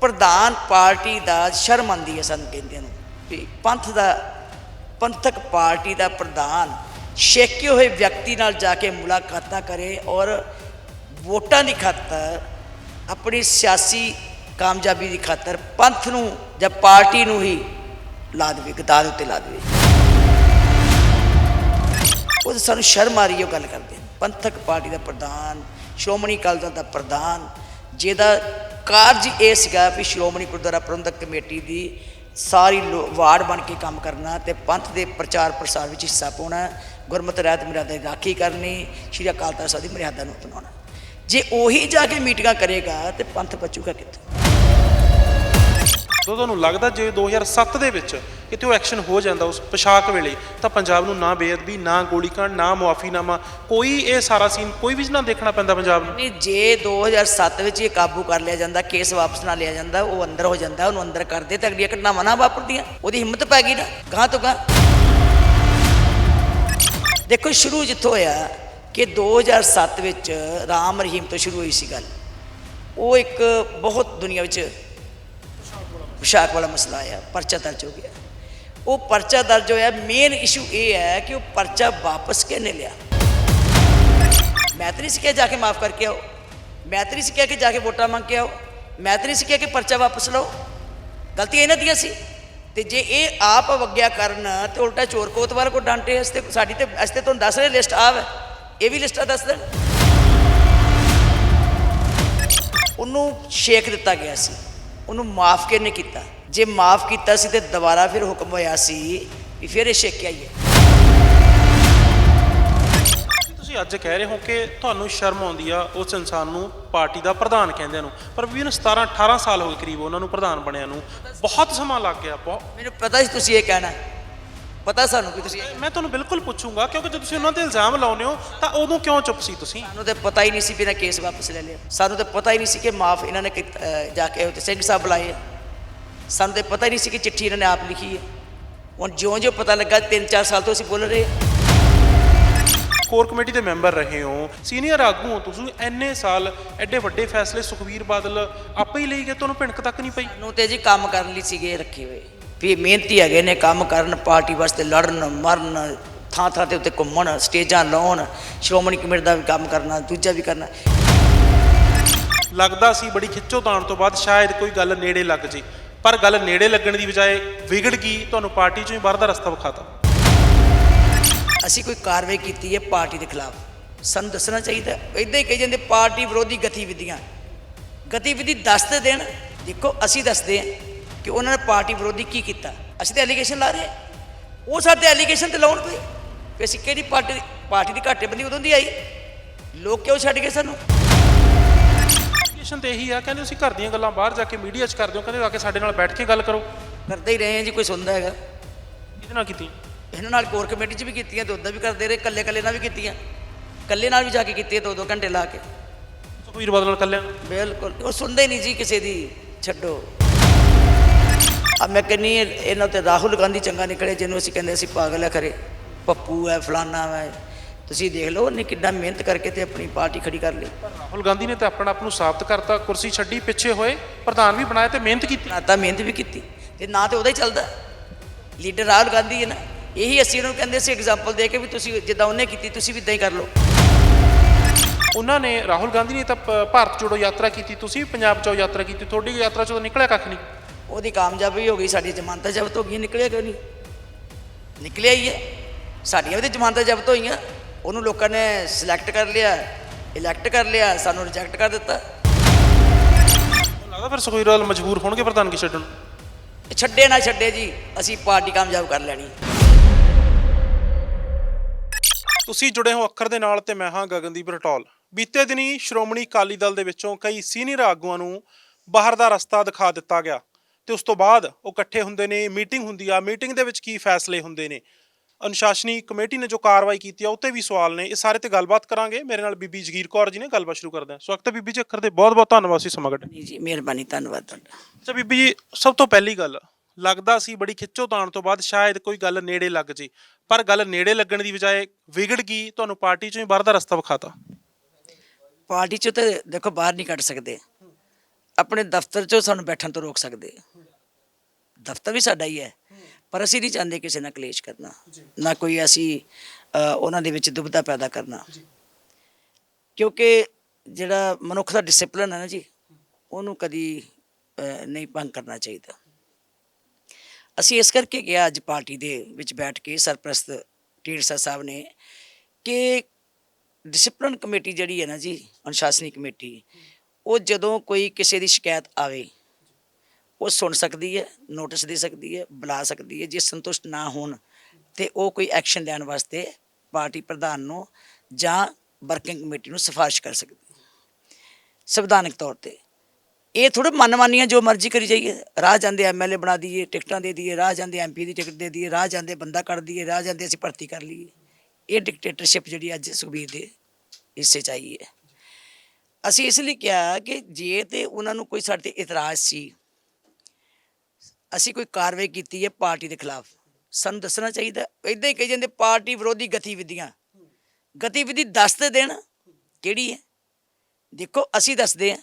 ਪ੍ਰਧਾਨ ਪਾਰਟੀ ਦਾ ਸ਼ਰਮ ਆਉਂਦੀ ਹੈ ਸਾਨੂੰ ਕਹਿੰਦੇ ਨੂੰ। ਵੀ ਪੰਥ ਦਾ, ਪੰਥਕ ਪਾਰਟੀ ਦਾ ਪ੍ਰਧਾਨ ਛੇਕੇ ਹੋਏ ਵਿਅਕਤੀ ਨਾਲ ਜਾ ਕੇ ਮੁਲਾਕਾਤਾਂ ਕਰੇ ਔਰ ਵੋਟਾਂ ਦੀ ਖਾਤਰ, ਆਪਣੀ ਸਿਆਸੀ ਕਾਮਯਾਬੀ ਦੀ ਖਾਤਰ ਪੰਥ ਨੂੰ ਜਾਂ ਪਾਰਟੀ ਨੂੰ ਹੀ ਲਾ ਦੇਵੇ, ਗਦਾਰ ਉੱਤੇ ਲਾ ਦੇਵੇ। ਉਹ ਸਾਨੂੰ ਸ਼ਰਮ ਆ ਰਹੀ ਹੈ ਉਹ ਗੱਲ ਕਰਦੇ ਪੰਥਕ ਪਾਰਟੀ ਦਾ ਪ੍ਰਧਾਨ, ਸ਼੍ਰੋਮਣੀ ਅਕਾਲੀ ਦਲ ਦਾ ਪ੍ਰਧਾਨ, ਜਿਹਦਾ ਕਾਰਜ ਇਹ ਸੀਗਾ ਵੀ ਸ਼੍ਰੋਮਣੀ ਗੁਰਦੁਆਰਾ ਪ੍ਰਬੰਧਕ ਕਮੇਟੀ ਦੀ ਸਾਰੀ ਲੋ- ਵਾਰਡ ਬਣ ਕੇ ਕੰਮ ਕਰਨਾ ਤੇ ਪੰਥ ਦੇ ਪ੍ਰਚਾਰ ਪ੍ਰਸਾਰ ਵਿੱਚ ਹਿੱਸਾ ਪਾਉਣਾ, ਗੁਰਮਤਿ ਰਹਿਤ ਮਰਿਆਦਾ ਦੀ ਰਾਖੀ ਕਰਨੀ, ਸ਼੍ਰੀ ਅਕਾਲ ਤਖਤ ਸਾਹਿਬ ਦੀ ਮਰਿਆਦਾ ਨੂੰ ਅਪਣਾਉਣਾ। ਜੇ ਉਹੀ ਜਾ ਕੇ ਮੀਟਿੰਗਾਂ ਕਰੇਗਾ ਤੇ ਪੰਥ ਬਚੂਗਾ ਕਿੱਥੋਂ? ਜਦੋਂ ਤੁਹਾਨੂੰ ਲੱਗਦਾ ਜੇ 2007 ਦੇ ਵਿੱਚ ਕਿਤੇ ਉਹ ਐਕਸ਼ਨ ਹੋ ਜਾਂਦਾ ਉਸ ਪੋਸ਼ਾਕ ਵੇਲੇ, ਤਾਂ ਪੰਜਾਬ ਨੂੰ ਨਾ ਬੇਅਦਬੀ, ਨਾ ਗੋਲੀकांड ਨਾ ਮੁਆਫੀਨਾਮਾ, ਕੋਈ ਇਹ ਸਾਰਾ ਸੀਨ ਕੋਈ ਵੀ ਨਾ ਦੇਖਣਾ ਪੈਂਦਾ ਪੰਜਾਬ ਨੂੰ। ਨਹੀਂ, ਜੇ 2007 ਵਿੱਚ ਇਹ ਕਾਬੂ ਕਰ ਲਿਆ ਜਾਂਦਾ, ਕੇਸ ਵਾਪਸ ਨਾ ਲਿਆ ਜਾਂਦਾ, ਉਹ ਅੰਦਰ ਹੋ ਜਾਂਦਾ, ਉਹਨੂੰ ਅੰਦਰ ਕਰਦੇ ਤਾਂ ਅਗਲੀਆਂ ਘਟਨਾਵਾਂ ਨਾ ਵਾਪਰਦੀਆਂ, ਉਹਦੀ ਹਿੰਮਤ ਪੈ ਗਈ ਨਾ ਗਾਂ ਤੋਂ ਗਾਂ ਦੇਖੋ, ਸ਼ੁਰੂ ਜਿੱਥੋਂ ਹੋਇਆ ਕਿ 2007 ਵਿੱਚ ਰਾਮ ਰਹੀਮ ਤੋਂ ਸ਼ੁਰੂ ਹੋਈ ਸੀ ਗੱਲ। ਉਹ ਇੱਕ ਬਹੁਤ ਦੁਨੀਆ ਵਿੱਚ ਪੁਸ਼ਾਕ ਵਾਲਾ ਮਸਲਾ ਆਇਆ, ਪਰਚਾ ਦਰਜ ਹੋ ਗਿਆ। ਉਹ ਪਰਚਾ ਦਰਜ ਹੋਇਆ ਮੇਨ ਇਸ਼ੂ ਇਹ ਹੈ ਕਿ ਉਹ ਪਰਚਾ ਵਾਪਸ ਕਿਹਨੇ ਲਿਆ? ਮੈਤਰੀ ਤਾਂ ਸੀ ਕਿਹਾ ਜਾ ਕੇ ਮਾਫ ਕਰਕੇ ਆਓ। ਮੈਤਰੀ ਤਾਂ ਨਹੀਂ ਸੀ ਕਿਹਾ ਕਿ ਜਾ ਕੇ ਵੋਟਾਂ ਮੰਗ ਕੇ ਆਓ। ਮੈਤਰੀ ਤਾਂ ਨਹੀਂ ਸੀ ਕਿਹਾ ਕਿ ਪਰਚਾ ਵਾਪਸ ਲਓ। ਗਲਤੀ ਇਹਨਾਂ ਦੀਆਂ ਸੀ। ਤੇ ਜੇ ਇਹ ਆਪ ਅਵਗਿਆ ਕਰਨ, ਤੇ ਉਲਟਾ ਚੋਰ ਕੋਤਵਾਲ ਕੋ ਡਾਂਟੇ, ਇਸ ਤੇ ਸਾਡੀ ਤੇ ਅਸੀਂ ਤੇ ਤੁਹਾਨੂੰ ਦੱਸ ਰਹੇ ਲਿਸਟ ਆਵ। ਇਹ ਵੀ ਲਿਸਟਾਂ ਦੱਸ ਦੇਣ। ਉਹਨੂੰ ਛੇਕ ਦਿੱਤਾ ਗਿਆ ਸੀ। ਉਹਨੂੰ ਮਾਫ ਕਿਹਨੇ ਕੀਤਾ? ਜੇ ਮਾਫ ਕੀਤਾ ਸੀ ਤੇ ਦੁਬਾਰਾ ਫਿਰ ਹੁਕਮ ਹੋਇਆ ਸੀ ਵੀ ਫਿਰ ਇਹ ਛੇਕਿਆ ਹੀ ਹੈ ਤੁਸੀਂ ਅੱਜ ਕਹਿ ਰਹੇ ਹੋ ਕਿ ਤੁਹਾਨੂੰ ਸ਼ਰਮ ਆਉਂਦੀ ਆ ਉਸ ਇਨਸਾਨ ਨੂੰ ਪਾਰਟੀ ਦਾ ਪ੍ਰਧਾਨ ਕਹਿੰਦੇ ਨੂੰ? ਪਰ ਵੀ 17 18 ਸਾਲ ਹੋ ਗਏ ਕਰੀਬ ਉਹਨਾਂ ਨੂੰ ਪ੍ਰਧਾਨ ਬਣਿਆ ਨੂੰ। ਬਹੁਤ ਸਮਾਂ ਲੱਗ ਗਿਆ ਬਹੁਤ ਮੈਨੂੰ ਪਤਾ ਸੀ ਤੁਸੀਂ ਇਹ ਕਹਿਣਾ। ਪਤਾ ਸਾਨੂੰ ਕਿ ਤੁਸੀਂ ਮੈਂ ਤੁਹਾਨੂੰ ਬਿਲਕੁਲ ਪੁੱਛੂੰਗਾ ਕਿਉਂਕਿ ਜਦੋਂ ਤੁਸੀਂ ਉਹਨਾਂ ਤੇ ਇਲਜ਼ਾਮ ਲਾਉਂਦੇ ਹੋ ਤਾਂ ਉਦੋਂ ਕਿਉਂ ਚੁੱਪ ਸੀ ਤੁਸੀਂ? ਸਾਨੂੰ ਤੇ ਪਤਾ ਹੀ ਨਹੀਂ ਸੀ ਵੀ ਇਹਨਾਂ ਕੇਸ ਵਾਪਸ ਲੈ ਲਿਆ। ਸਾਨੂੰ ਤੇ ਪਤਾ ਹੀ ਨਹੀਂ ਸੀ ਕਿ ਮਾਫ ਇਹਨਾਂ ਨੇ ਜਾ ਕੇ ਉੱਥੇ ਸਿੰਘ ਸਾਹਿਬ ਬੁਲਾਏ। ਸਾਨੂੰ ਤੇ ਪਤਾ ਹੀ ਨਹੀਂ ਸੀ ਕਿ ਚਿੱਠੀ ਇਹਨਾਂ ਨੇ ਆਪ ਲਿਖੀ ਹੈ ਹੁਣ ਜਿਉਂ-ਜਿਉਂ ਪਤਾ ਲੱਗਾ 3-4 ਸਾਲ ਤੋਂ ਅਸੀਂ ਬੋਲ ਰਹੇ ਹਾਂ ਕੋਰ ਕਮੇਟੀ ਦੇ ਮੈਂਬਰ ਰਹੇ ਹੋ ਸੀਨੀਅਰ ਆਗੂ ਹੋ ਤੁਸੀਂ ਐਨੇ ਸਾਲ ਐਡੇ ਵੱਡੇ ਫੈਸਲੇ ਸੁਖਵੀਰ ਬਾਦਲ ਆਪੇ ਹੀ ਲਈ ਗਏ ਤੁਹਾਨੂੰ ਭਿਣਕ ਤੱਕ ਨਹੀਂ ਪਈ? ਨੂੰ ਤੇ ਜੀ ਕੰਮ ਕਰਨ ਲਈ ਸੀਗੇ ਰੱਖੇ ਹੋਏ। ਵੀ ਮਿਹਨਤੀ ਹੈਗੇ ਨੇ ਕੰਮ ਕਰਨ ਪਾਰਟੀ ਵਾਸਤੇ ਲੜਨ ਮਰਨ ਥਾਂ ਥਾਂ ਤੇ ਉੱਤੇ ਘੁੰਮਣ ਸਟੇਜਾਂ ਲਾਉਣ ਸ਼੍ਰੋਮਣੀ ਕਮੇਟੀ ਦਾ ਵੀ ਕੰਮ ਕਰਨਾ ਦੂਜਾ ਵੀ ਕਰਨਾ। ਲੱਗਦਾ ਸੀ ਬੜੀ ਖਿੱਚੋਤਾਣ ਤੋਂ ਬਾਅਦ ਸ਼ਾਇਦ ਕੋਈ ਗੱਲ ਨੇੜੇ ਲੱਗ ਜੇ। ਪਰ ਗੱਲ ਨੇੜੇ ਲੱਗਣ ਦੀ ਬਜਾਏ ਵਿਗੜ ਗਈ ਤੁਹਾਨੂੰ ਪਾਰਟੀ ਚੋਂ ਹੀ ਬਾਹਰ ਦਾ ਰਸਤਾ ਵਿਖਾਤਾ। ਅਸੀਂ ਕੋਈ ਕਾਰਵਾਈ ਕੀਤੀ ਹੈ ਪਾਰਟੀ ਦੇ ਖਿਲਾਫ। ਸਾਨੂੰ ਦੱਸਣਾ ਚਾਹੀਦਾ ਇਦਾਂ ਹੀ ਕਹੀ ਜਾਂਦੇ ਪਾਰਟੀ ਵਿਰੋਧੀ ਗਤੀਵਿਧੀਆਂ। ਗਤੀਵਿਧੀ ਦੱਸ ਤੇ ਦੇਣ। ਦੇਖੋ ਅਸੀਂ ਦੱਸਦੇ ਹਾਂ। ਕਿ ਉਹਨਾਂ ਨੇ ਪਾਰਟੀ ਵਿਰੋਧੀ ਕੀ ਕੀਤਾ? ਅਸੀਂ ਤਾਂ ਐਲੀਗੇਸ਼ਨ ਲਾ ਰਹੇ ਉਹ ਸਾਡੇ ਐਲੀਗੇਸ਼ਨ ਤੇ ਲਾਉਣ ਕੋਈ? ਵੀ ਅਸੀਂ ਕਿਹੜੀ ਪਾਰਟੀ ਪਾਰਟੀ ਦੀ ਘਾਟੇਬੰਦੀ ਉਦੋਂ ਦੀ ਆਈ? ਲੋਕ ਕਿਉਂ ਛੱਡ ਗਏ ਸਾਨੂੰ? ਐਲੀਗੇਸ਼ਨ ਤੇ ਇਹੀ ਆ ਕਹਿੰਦੇ ਤੁਸੀਂ ਘਰ ਦੀਆਂ ਗੱਲਾਂ ਬਾਹਰ ਜਾ ਕੇ ਮੀਡੀਆ 'ਚ ਕਰਦੇ ਹੋ ਕਹਿੰਦੇ ਆ ਕੇ ਸਾਡੇ ਨਾਲ ਬੈਠ ਕੇ ਗੱਲ ਕਰੋ। ਕਰਦੇ ਹੀ ਰਹੇ ਹਾਂ ਜੀ ਕੋਈ ਸੁਣਦਾ ਹੈਗਾ। ਇਹਦੇ ਨਾਲ ਕੀਤੀ ਇਹਨਾਂ ਨਾਲ ਕੋਰ ਕਮੇਟੀ 'ਚ ਵੀ ਕੀਤੀਆਂ ਤੇ ਉੱਦਾਂ ਵੀ ਕਰਦੇ ਰਹੇ ਕੱਲੇ ਕੱਲੇ ਨਾਲ ਵੀ ਕੀਤੀਆਂ। ਕੱਲੇ ਨਾਲ ਵੀ ਜਾ ਕੇ ਕੀਤੀਆਂ ਦੋ ਦੋ ਘੰਟੇ ਲਾ ਕੇ। ਸੁਖਵੀਰ ਬਾਦਲ ਨਾਲ? ਕੱਲਿਆਂ ਬਿਲਕੁਲ। ਉਹ ਸੁਣਦੇ ਨਹੀਂ ਜੀ ਕਿਸੇ ਦੀ ਛੱਡੋ। ਆ ਮੈਂ ਕਹਿੰਨੀ ਇਹਨਾਂ ਤੇ ਰਾਹੁਲ ਗਾਂਧੀ ਚੰਗਾ ਨਿਕਲੇ ਜਿਹਨੂੰ ਅਸੀਂ ਕਹਿੰਦੇ ਅਸੀਂ ਪਾਗਲ ਹੈ ਖਰੇ ਪੱਪੂ ਹੈ ਫਲਾਨਾ ਹੈ ਤੁਸੀਂ ਦੇਖ ਲਓ ਉਹਨੇ ਕਿੰਨਾ ਮਿਹਨਤ ਕਰਕੇ ਤੇ ਆਪਣੀ ਪਾਰਟੀ ਖੜੀ ਕਰ ਲਈ ਰਾਹੁਲ ਗਾਂਧੀ ਨੇ ਤਾਂ ਆਪਣਾ ਆਪ ਨੂੰ ਸਾਬਤ ਕਰਤਾ ਕੁਰਸੀ ਛੱਡੀ ਪਿੱਛੇ ਹੋਏ ਪ੍ਰਧਾਨ ਵੀ ਬਣਾਇਆ ਤੇ ਮਿਹਨਤ ਕੀਤੀ ਨਾ ਤਾਂ ਮਿਹਨਤ ਵੀ ਕੀਤੀ ਤੇ ਨਾ ਤੇ ਉਹਦਾ ਹੀ ਚੱਲਦਾ ਲੀਡਰ ਰਾਹੁਲ ਗਾਂਧੀ ਹੈ ਨਾ ਇਹੀ ਅਸੀਂ ਉਹਨੂੰ ਕਹਿੰਦੇ ਸੀ ਐਗਜ਼ਾਮਪਲ ਦੇ ਕੇ ਵੀ ਤੁਸੀਂ ਜਿੱਦਾਂ ਉਹਨੇ ਕੀਤੀ ਤੁਸੀਂ ਵੀ ਇਦਾਂ ਹੀ ਕਰ ਲਓ ਉਹਨਾਂ ਨੇ ਰਾਹੁਲ ਗਾਂਧੀ ਨੇ ਤਾਂ ਭਾਰਤ ਜੋੜੋ ਯਾਤਰਾ ਕੀਤੀ ਤੁਸੀਂ ਵੀ ਪੰਜਾਬ ਚੋਂ ਯਾਤਰਾ ਕੀਤੀ ਤੁਹਾਡੀ ਯਾਤਰਾ ਚੋਂ ਨਿਕਲਿਆ ਕੱਖ ਨਹੀਂ ਉਹਦੀ ਕਾਮਯਾਬੀ ਹੋ ਗਈ ਸਾਡੀ ਜ਼ਮਾਨਤਾਂ ਜ਼ਬਤ ਹੋ ਗਈਆਂ ਨਿਕਲਿਆ ਕਿਉਂ ਨਹੀਂ? ਨਿਕਲਿਆ ਹੀ ਹੈ। ਸਾਡੀਆਂ ਵੀ ਤੇ ਜ਼ਮਾਨਤਾਂ ਜ਼ਬਤ ਹੋਈਆਂ। ਉਹਨੂੰ ਲੋਕਾਂ ਨੇ ਸਿਲੈਕਟ ਕਰ ਲਿਆ ਇਲੈਕਟ ਕਰ ਲਿਆ ਸਾਨੂੰ ਰਿਜੈਕਟ ਕਰ ਦਿੱਤਾ। ਲੱਗਦਾ ਫਿਰ ਸੁਖਵੀਰ ਮਜਬੂਰ ਹੋਣਗੇ ਪ੍ਰਧਾਨਗੀ ਛੱਡਣ ਨੂੰ। ਛੱਡੇ ਨਾ ਛੱਡੇ ਜੀ ਅਸੀਂ ਪਾਰਟੀ ਕਾਮਯਾਬ ਕਰ ਲੈਣੀ। ਤੁਸੀਂ ਜੁੜੇ ਹੋ ਅੱਖਰ ਦੇ ਨਾਲ ਤੇ ਮੈਂ ਹਾਂ ਗਗਨਦੀਪ ਰਟੌਲ। ਬੀਤੇ ਦਿਨੀ ਸ਼੍ਰੋਮਣੀ ਅਕਾਲੀ ਦਲ ਦੇ ਵਿੱਚੋਂ ਕਈ ਸੀਨੀਅਰ ਆਗੂਆਂ ਨੂੰ ਬਾਹਰ ਦਾ ਰਸਤਾ ਦਿਖਾ ਦਿੱਤਾ ਗਿਆ। ਤੇ ਉਸ ਤੋਂ ਬਾਅਦ ਉਹ ਇਕੱਠੇ ਹੁੰਦੇ ਨੇ ਮੀਟਿੰਗ ਹੁੰਦੀ ਆ ਮੀਟਿੰਗ ਦੇ ਵਿੱਚ ਕੀ ਫੈਸਲੇ ਹੁੰਦੇ ਨੇ? ਅਨੁਸ਼ਾਸਨੀ ਕਮੇਟੀ ਨੇ ਜੋ ਕਾਰਵਾਈ ਕੀਤੀ ਆ ਉੱਤੇ ਵੀ ਸਵਾਲ ਨੇ। ਇਹ ਸਾਰੇ ਤੇ ਗੱਲਬਾਤ ਕਰਾਂਗੇ। ਮੇਰੇ ਨਾਲ ਬੀਬੀ ਜਗੀਰ ਕੌਰ ਜੀ ਨੇ ਗੱਲਬਾਤ ਸ਼ੁਰੂ ਕਰਦੇ ਹਾਂ। ਸਵਾਗਤ ਹੈ ਬੀਬੀ ਜੀ ਅੱਖਰ ਦੇ ਬਹੁਤ ਬਹੁਤ ਧੰਨਵਾਦ ਸੀ ਸਮਾਂ ਕੱਢਣ। ਜੀ ਜੀ ਮਿਹਰਬਾਨੀ ਧੰਨਵਾਦ ਤੁਹਾਡਾ। ਅੱਛਾ ਬੀਬੀ ਜੀ ਸਭ ਤੋਂ ਪਹਿਲੀ ਗੱਲ ਲੱਗਦਾ ਸੀ ਬੜੀ ਖਿੱਚੋਤਾਣ ਤੋਂ ਬਾਅਦ ਸ਼ਾਇਦ ਕੋਈ ਗੱਲ ਨੇੜੇ ਲੱਗ ਜੇ। ਪਰ ਗੱਲ ਨੇੜੇ ਲੱਗਣ ਦੀ ਬਜਾਏ ਵਿਗੜ ਗਈ ਤੁਹਾਨੂੰ ਪਾਰਟੀ ਚੋਂ ਹੀ ਬਾਹਰ ਦਾ ਰਸਤਾ ਵਿਖਾਤਾ। ਪਾਰਟੀ ਚੋਂ ਤੇ ਦੇਖੋ ਬਾਹਰ ਨਹੀਂ ਕੱਢ ਸਕਦੇ। ਆਪਣੇ ਦਫ਼ਤਰ 'ਚੋਂ ਸਾਨੂੰ ਬੈਠਣ ਤੋਂ ਰੋਕ ਸਕਦੇ। ਆ। ਦਫ਼ਤਰ ਵੀ ਸਾਡਾ ਹੀ ਹੈ। ਪਰ ਅਸੀਂ ਨਹੀਂ ਚਾਹੁੰਦੇ ਕਿਸੇ ਨਾਲ ਕਲੇਸ਼ ਕਰਨਾ। ਨਾ ਕੋਈ ਅਸੀਂ ਉਹਨਾਂ ਦੇ ਵਿੱਚ ਦੁਬਿਧਾ ਪੈਦਾ ਕਰਨਾ। ਕਿਉਂਕਿ ਜਿਹੜਾ ਮਨੁੱਖ ਦਾ ਡਿਸਪਲਿਨ ਹੈ ਨਾ ਜੀ ਉਹਨੂੰ ਕਦੀ ਨਹੀਂ ਭੰਗ ਕਰਨਾ ਚਾਹੀਦਾ। ਅਸੀਂ ਇਸ ਕਰਕੇ ਕਿਹਾ ਅੱਜ ਪਾਰਟੀ ਦੇ ਵਿੱਚ ਬੈਠ ਕੇ ਸਰਪ੍ਰਸਤ ਢੀਂਡਸਾ ਸਾਹਿਬ ਨੇ ਕਿ ਡਿਸਪਲਿਨ ਕਮੇਟੀ ਜਿਹੜੀ ਹੈ ਨਾ ਜੀ ਅਨੁਸ਼ਾਸਨੀ ਕਮੇਟੀ ਉਹ ਜਦੋਂ ਕੋਈ ਕਿਸੇ ਦੀ ਸ਼ਿਕਾਇਤ ਆਵੇ ਉਹ ਸੁਣ ਸਕਦੀ ਹੈ ਨੋਟਿਸ ਦੇ ਸਕਦੀ ਹੈ, ਬੁਲਾ ਸਕਦੀ ਹੈ, ਜੇ ਸੰਤੁਸ਼ਟ ਨਾ ਹੋਣ ਤੇ ਉਹ ਕੋਈ ਐਕਸ਼ਨ ਲੈਣ ਵਾਸਤੇ ਪਾਰਟੀ ਪ੍ਰਧਾਨ ਨੂੰ ਜਾਂ ਵਰਕਿੰਗ ਕਮੇਟੀ ਨੂੰ ਸਿਫਾਰਿਸ਼ ਕਰ ਸਕਦੀ ਹੈ। ਸੰਵਿਧਾਨਕ ਤੌਰ ਤੇ ਇਹ ਥੋੜਾ ਮਨਮਾਨੀਆਂ ਜੋ ਮਰਜ਼ੀ ਕਰੀ ਜਾਈਏ, ਰਾਹ ਜਾਂਦੇ ਐਮਐਲਏ ਬਣਾ ਦਈਏ, ਟਿਕਟਾਂ ਦੇ ਦਈਏ, ਰਾਹ ਜਾਂਦੇ ਐਮਪੀ ਦੀ ਟਿਕਟ ਦੇ ਦਈਏ, ਰਾਹ ਜਾਂਦੇ ਬੰਦਾ ਕੱਢ ਦਈਏ, ਰਾਹ ਜਾਂਦੇ ਅਸੀਂ ਭਰਤੀ ਕਰ ਲਈਏ। ਇਹ ਡਿਕਟੇਟਰਸ਼ਿਪ ਜਿਹੜੀ ਅੱਜ ਸੁਖਬੀਰ ਦੇ ਹਿੱਸੇ ਚ ਆਈ ਹੈ। ਅਸੀਂ ਇਸ ਲਈ ਕਿਹਾ ਕਿ ਜੇ ਤੇ ਉਹਨਾਂ ਨੂੰ ਕੋਈ ਸਾਡੇ ਤੇ ਇਤਰਾਜ਼ ਸੀ ਅਸੀਂ ਕੋਈ ਕਾਰਵਾਈ ਕੀਤੀ ਹੈ ਪਾਰਟੀ ਦੇ ਖਿਲਾਫ। ਸਾਨੂੰ ਦੱਸਣਾ ਚਾਹੀਦਾ ਇਦਾਂ ਹੀ ਕਹੀ ਜਾਂਦੇ ਪਾਰਟੀ ਵਿਰੋਧੀ ਗਤੀਵਿਧੀਆਂ। ਗਤੀਵਿਧੀ ਦੱਸ ਤੇ ਦੇਣ ਕਿਹੜੀ ਹੈ? ਦੇਖੋ ਅਸੀਂ ਦੱਸਦੇ ਹਾਂ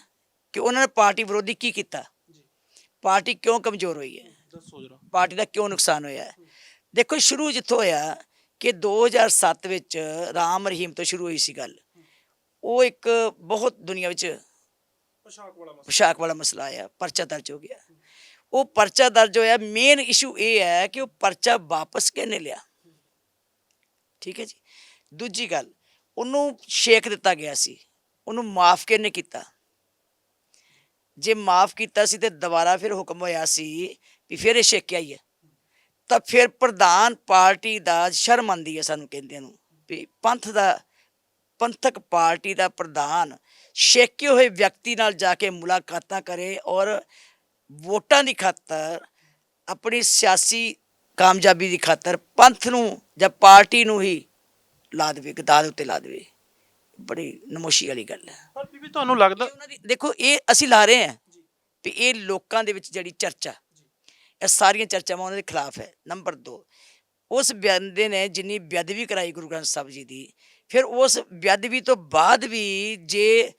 ਕਿ ਉਹਨਾਂ ਨੇ ਪਾਰਟੀ ਵਿਰੋਧੀ ਕੀ ਕੀਤਾ। ਪਾਰਟੀ ਕਿਉਂ ਕਮਜ਼ੋਰ ਹੋਈ ਹੈ? ਦੱਸੋ ਜਰਾ। ਪਾਰਟੀ ਦਾ ਕਿਉਂ ਨੁਕਸਾਨ ਹੋਇਆ ਹੈ? ਦੇਖੋ ਸ਼ੁਰੂ ਜਿੱਥੋਂ ਹੋਇਆ ਕਿ 2007 ਵਿੱਚ ਰਾਮ ਰਹੀਮ ਤੋਂ ਸ਼ੁਰੂ ਹੋਈ ਸੀ ਗੱਲ। ਉਹ ਇੱਕ ਬਹੁਤ ਦੁਨੀਆ ਵਿੱਚ ਪੋਸ਼ਾਕ ਵਾਲਾ ਪੋਸ਼ਾਕ ਵਾਲਾ ਮਸਲਾ ਆਇਆ ਪਰਚਾ ਦਰਜ ਹੋ ਗਿਆ। ਉਹ ਪਰਚਾ ਦਰਜ ਹੋਇਆ ਮੇਨ ਇਸ਼ੂ ਇਹ ਹੈ ਕਿ ਉਹ ਪਰਚਾ ਵਾਪਸ ਕਿਹਨੇ ਲਿਆ? ਠੀਕ ਹੈ ਜੀ। ਦੂਜੀ ਗੱਲ, ਉਹਨੂੰ ਸ਼ੇਕ ਦਿੱਤਾ ਗਿਆ ਸੀ। ਉਹਨੂੰ ਮਾਫ ਕਿਹਨੇ ਕੀਤਾ? ਜੇ ਮਾਫ ਕੀਤਾ ਸੀ ਤੇ ਦੁਬਾਰਾ ਫਿਰ ਹੁਕਮ ਹੋਇਆ ਸੀ ਵੀ ਫਿਰ ਇਹ ਛੇਕਿਆ ਹੀ ਹੈ। ਤਾਂ ਫਿਰ ਪ੍ਰਧਾਨ ਪਾਰਟੀ ਦਾ ਸ਼ਰਮ ਆਉਂਦੀ ਹੈ ਸਾਨੂੰ ਕਹਿੰਦੇ ਨੂੰ ਵੀ ਪੰਥ ਦਾ, ਪੰਥਕ ਪਾਰਟੀ ਦਾ ਪ੍ਰਧਾਨ ਛੇਕੇ ਹੋਏ ਵਿਅਕਤੀ ਨਾਲ ਜਾ ਕੇ ਮੁਲਾਕਾਤਾਂ ਕਰੇ ਔਰ ਵੋਟਾਂ ਦੀ ਖਾਤਰ ਆਪਣੀ ਸਿਆਸੀ ਕਾਮਯਾਬੀ ਦੀ ਖਾਤਰ ਪੰਥ ਨੂੰ ਜਾਂ ਪਾਰਟੀ ਨੂੰ ਹੀ ਲਾ ਦੇਵੇ ਗਦਾਦ ਉੱਤੇ ਲਾ ਦੇਵੇ। ਬੜੀ ਨਮੋਸ਼ੀ ਵਾਲੀ ਗੱਲ ਹੈ। ਪਰ ਬੀਬੀ ਤੁਹਾਨੂੰ ਲੱਗਦਾ ਦੇਖੋ ਇਹ ਅਸੀਂ ਲਾ ਰਹੇ ਹਾਂ ਵੀ ਇਹ ਲੋਕਾਂ ਦੇ ਵਿੱਚ ਜਿਹੜੀ ਚਰਚਾ। ਇਹ ਸਾਰੀਆਂ ਚਰਚਾਵਾਂ ਉਹਨਾਂ ਦੇ ਖਿਲਾਫ ਹੈ। ਨੰਬਰ 2 ਉਸ ਬੰਦੇ ਨੇ ਜਿੰਨੀ ਬੇਅਦਬੀ ਕਰਾਈ ਗੁਰੂ ਗ੍ਰੰਥ ਸਾਹਿਬ ਜੀ ਦੀ ਫਿਰ ਉਸ ਬੇਅਦਬੀ ਤੋਂ ਬਾਅਦ ਵੀ ਜੇ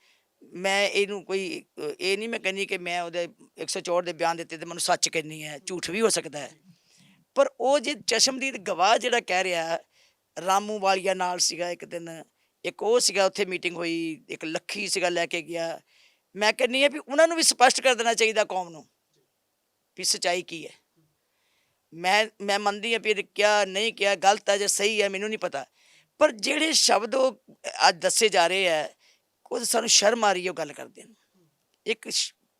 ਮੈਂ ਇਹਨੂੰ ਕੋਈ ਇਹ ਨਹੀਂ ਮੈਂ ਕਹਿੰਦੀ ਕਿ ਮੈਂ ਉਹਦੇ 164 ਦੇ ਬਿਆਨ ਦਿੱਤੇ ਤੇ ਮੈਨੂੰ ਸੱਚ ਕਹਿੰਨੀ ਹੈ ਝੂਠ ਵੀ ਹੋ ਸਕਦਾ ਹੈ। ਪਰ ਉਹ ਜੇ ਚਸ਼ਮਦੀਦ ਗਵਾਹ ਜਿਹੜਾ ਕਹਿ ਰਿਹਾ ਰਾਮੂ ਵਾਲੀਆ ਨਾਲ ਸੀਗਾ ਇੱਕ ਦਿਨ ਇੱਕ ਉਹ ਸੀਗਾ ਉੱਥੇ ਮੀਟਿੰਗ ਹੋਈ ਇੱਕ ਲੱਖੀ ਸੀਗਾ ਲੈ ਕੇ ਗਿਆ। ਮੈਂ ਕਹਿੰਨੀ ਆ ਵੀ ਉਹਨਾਂ ਨੂੰ ਵੀ ਸਪਸ਼ਟ ਕਰ ਦੇਣਾ ਚਾਹੀਦਾ ਕੌਮ ਨੂੰ ਵੀ ਸਚਾਈ ਕੀ ਹੈ। ਮੈਂ ਮੈਂ ਮੰਨਦੀ ਹਾਂ ਵੀ ਕਿਆ ਨਹੀਂ ਕਿਹਾ ਗਲਤ ਹੈ ਜਾਂ ਸਹੀ ਹੈ ਮੈਨੂੰ ਨਹੀਂ ਪਤਾ। ਪਰ ਜਿਹੜੇ ਸ਼ਬਦ ਉਹ ਅੱਜ ਦੱਸੇ ਜਾ ਰਹੇ ਹੈ ਉਹ ਸਾਨੂੰ ਸ਼ਰਮ ਆ ਰਹੀ ਹੈ ਉਹ ਗੱਲ ਕਰਦੇ ਨੂੰ। ਇੱਕ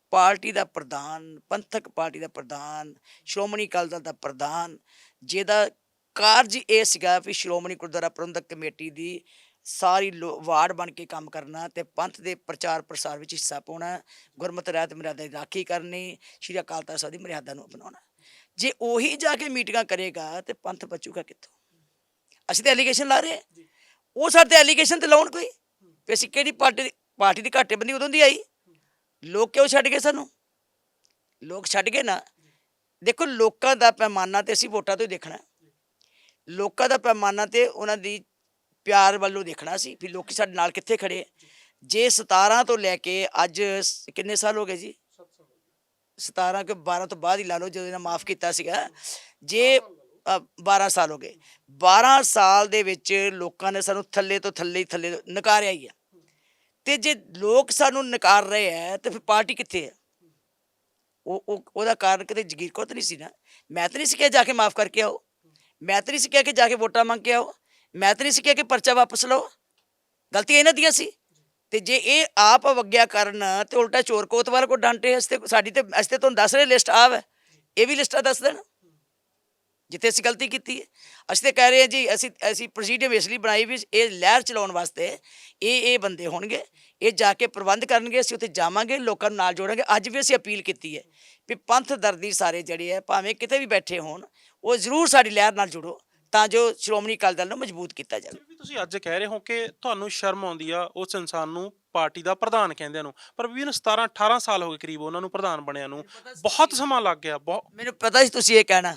ਪਾਰਟੀ ਦਾ ਪ੍ਰਧਾਨ ਪੰਥਕ ਪਾਰਟੀ ਦਾ ਪ੍ਰਧਾਨ ਸ਼੍ਰੋਮਣੀ ਅਕਾਲੀ ਦਲ ਦਾ ਪ੍ਰਧਾਨ ਜਿਹਦਾ ਕਾਰਜ ਇਹ ਸੀਗਾ ਵੀ ਸ਼੍ਰੋਮਣੀ ਗੁਰਦੁਆਰਾ ਪ੍ਰਬੰਧਕ ਕਮੇਟੀ ਦੀ ਸਾਰੀ ਵਾਰਡ ਬਣ ਕੇ ਕੰਮ ਕਰਨਾ ਤੇ ਪੰਥ ਦੇ ਪ੍ਰਚਾਰ ਪ੍ਰਸਾਰ ਵਿੱਚ ਹਿੱਸਾ ਪਾਉਣਾ ਗੁਰਮਤਿ ਰਹਿਤ ਮਰਿਆਦਾ ਦੀ ਰਾਖੀ ਕਰਨੀ ਸ਼੍ਰੀ ਅਕਾਲ ਤਖਤ ਸਾਹਿਬ ਦੀ ਮਰਿਆਦਾ ਨੂੰ ਅਪਣਾਉਣਾ। ਜੇ ਉਹੀ ਜਾ ਕੇ ਮੀਟਿੰਗਾਂ ਕਰੇਗਾ ਤੇ ਪੰਥ ਬਚੂਗਾ ਕਿੱਥੋਂ? ਅਸੀਂ ਤਾਂ ਐਲੀਗੇਸ਼ਨ ਲਾ ਰਹੇ ਹਾਂ। ਉਹ ਸਾਡੇ ਤੇ ਐਲੀਗੇਸ਼ਨ ਤੇ ਲਾਉਣ ਕੋਈ? ਵੀ ਅਸੀਂ ਕਿਹੜੀ ਪਾਰਟੀ ਦੀ ਪਾਰਟੀ ਦੀ ਘਾਟੇਬੰਦੀ ਉਦੋਂ ਦੀ ਆਈ? ਲੋਕ ਕਿਉਂ ਛੱਡ ਗਏ ਸਾਨੂੰ? ਲੋਕ ਛੱਡ ਗਏ ਨਾ। ਦੇਖੋ, ਲੋਕਾਂ ਦਾ ਪੈਮਾਨਾ ਤੇ ਅਸੀਂ ਵੋਟਾਂ ਤੋਂ ਹੀ ਦੇਖਣਾ। ਲੋਕਾਂ ਦਾ ਪੈਮਾਨਾ ਤੇ ਉਹਨਾਂ ਦੀ ਪਿਆਰ ਵੱਲੋਂ ਦੇਖਣਾ ਸੀ ਵੀ ਲੋਕੀ ਸਾਡੇ ਨਾਲ ਕਿੱਥੇ ਖੜੇ ਜੇ 17 ਤੋਂ ਲੈ ਕੇ ਅੱਜ ਕਿੰਨੇ ਸਾਲ ਹੋ ਗਏ ਜੀ? 17 ਕਿ 12 ਤੋਂ ਬਾਅਦ ਹੀ ਲਾ ਲਓ, ਜਦੋਂ ਇਹਨਾਂ ਮਾਫ ਕੀਤਾ ਸੀਗਾ। ਜੇ 12 ਸਾਲ ਹੋ ਗਏ। 12 ਸਾਲ ਦੇ ਵਿੱਚ ਲੋਕਾਂ ਨੇ ਸਾਨੂੰ ਥੱਲੇ ਤੋਂ ਥੱਲੇ ਹੀ ਥੱਲੇ ਨਕਾਰਿਆ ਹੀ ਆ। ਤੇ ਜੇ ਲੋਕ ਸਾਨੂੰ ਨਕਾਰ ਰਹੇ ਹੈ ਤੇ ਫਿਰ ਪਾਰਟੀ ਕਿੱਥੇ ਹੈ ਉਹ ਉਹ, ਉਹਦਾ ਕਾਰਨ ਕਿਤੇ ਜਗੀਰ ਕੋਤ ਨਹੀਂ ਸੀ ਨਾ। ਮੈਂ ਤਾਂ ਨਹੀਂ ਸੀ ਕਿਹਾ ਜਾ ਕੇ ਮਾਫ ਕਰਕੇ ਆਓ। ਮੈਂ ਤਾਂ ਨਹੀਂ ਸੀ ਕਿਹਾ ਕਿ ਜਾ ਕੇ ਵੋਟਾਂ ਮੰਗ ਕੇ ਆਓ। ਮੈਂ ਤਾਂ ਨਹੀਂ ਸੀ ਕਿਹਾ ਕਿ ਪਰਚਾ ਵਾਪਸ ਲਓ। ਗਲਤੀਆਂ ਇਹਨਾਂ ਦੀਆਂ ਸੀ। ਤੇ ਜੇ ਇਹ ਆਪ ਅਵਗਿਆ ਕਰਨ ਤੇ ਉਲਟਾ ਚੋਰ ਕੋਤਵਾਲ ਕੋ ਡਾਂਟੇ, ਅਸੀਂ ਤੇ, ਸਾਡੀ ਤੇ, ਅਸੀਂ ਤੇ ਤੁਹਾਨੂੰ ਦੱਸ ਰਹੇ, ਲਿਸਟ ਆਵ ਹੈ। ਇਹ ਵੀ ਲਿਸਟਾਂ ਦੱਸ ਦੇਣ। ਜਿੱਥੇ ਅਸੀਂ ਗਲਤੀ ਕੀਤੀ ਹੈ। ਅਸੀਂ ਤੇ ਕਹਿ ਰਹੇ ਹਾਂ ਜੀ ਅਸੀਂ ਅਸੀਂ ਪ੍ਰੋਸੀਡੀਅਰ ਇਸ ਲਈ ਬਣਾਈ ਵੀ ਇਹ ਲਹਿਰ ਚਲਾਉਣ ਵਾਸਤੇ ਇਹ ਇਹ ਬੰਦੇ ਹੋਣਗੇ ਇਹ ਜਾ ਕੇ ਪ੍ਰਬੰਧ ਕਰਨਗੇ ਅਸੀਂ ਉੱਥੇ ਜਾਵਾਂਗੇ ਲੋਕਾਂ ਨੂੰ ਨਾਲ ਜੋੜਾਂਗੇ। ਅੱਜ ਵੀ ਅਸੀਂ ਅਪੀਲ ਕੀਤੀ ਹੈ ਵੀ ਪੰਥ ਦਰਦੀ ਸਾਰੇ ਜਿਹੜੇ ਹੈ ਭਾਵੇਂ ਕਿਤੇ ਵੀ ਬੈਠੇ ਹੋਣ ਉਹ ਜ਼ਰੂਰ ਸਾਡੀ ਲਹਿਰ ਨਾਲ ਜੁੜੋ ਤਾਂ ਜੋ ਸ਼੍ਰੋਮਣੀ ਅਕਾਲੀ ਦਲ ਨੂੰ ਮਜ਼ਬੂਤ ਕੀਤਾ ਜਾਵੇ। ਵੀ ਤੁਸੀਂ ਅੱਜ ਕਹਿ ਰਹੇ ਹੋ ਕਿ ਤੁਹਾਨੂੰ ਸ਼ਰਮ ਆਉਂਦੀ ਆ ਉਸ ਇਨਸਾਨ ਨੂੰ ਪਾਰਟੀ ਦਾ ਪ੍ਰਧਾਨ ਕਹਿੰਦਿਆਂ ਨੂੰ ਪਰ ਵੀ ਇਹਨੂੰ 17 18 ਸਾਲ ਹੋ ਗਏ ਕਰੀਬ ਉਹਨਾਂ ਨੂੰ ਪ੍ਰਧਾਨ ਬਣਿਆ ਨੂੰ। ਬਹੁਤ ਸਮਾਂ ਲੱਗ ਗਿਆ ਬਹੁਤ ਮੈਨੂੰ ਪਤਾ ਸੀ ਤੁਸੀਂ ਇਹ ਕਹਿਣਾ।